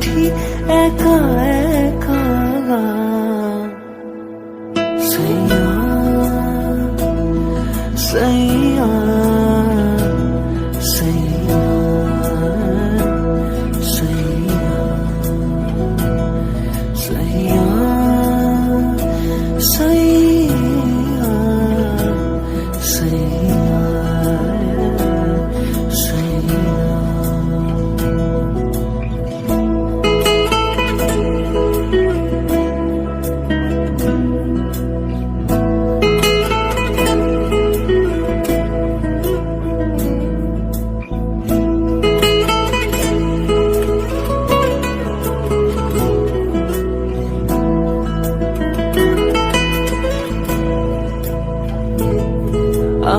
উঠি একা একা গান সৈয়া সৈয়া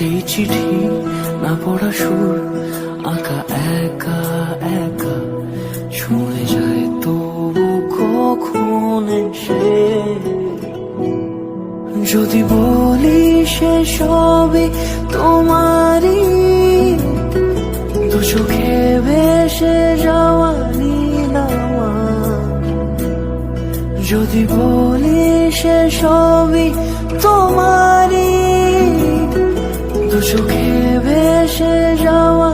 সেই চিঠি না পড়া সুর, আঁকা একা একা। ছুঁয়ে যায় তবু কখন সে যদি বলি সে সবই তোমারই, দু চোখে ভেসে যাওয়া যদি বলি সে সবই তোমারই সুখে ভেসে যাওয়া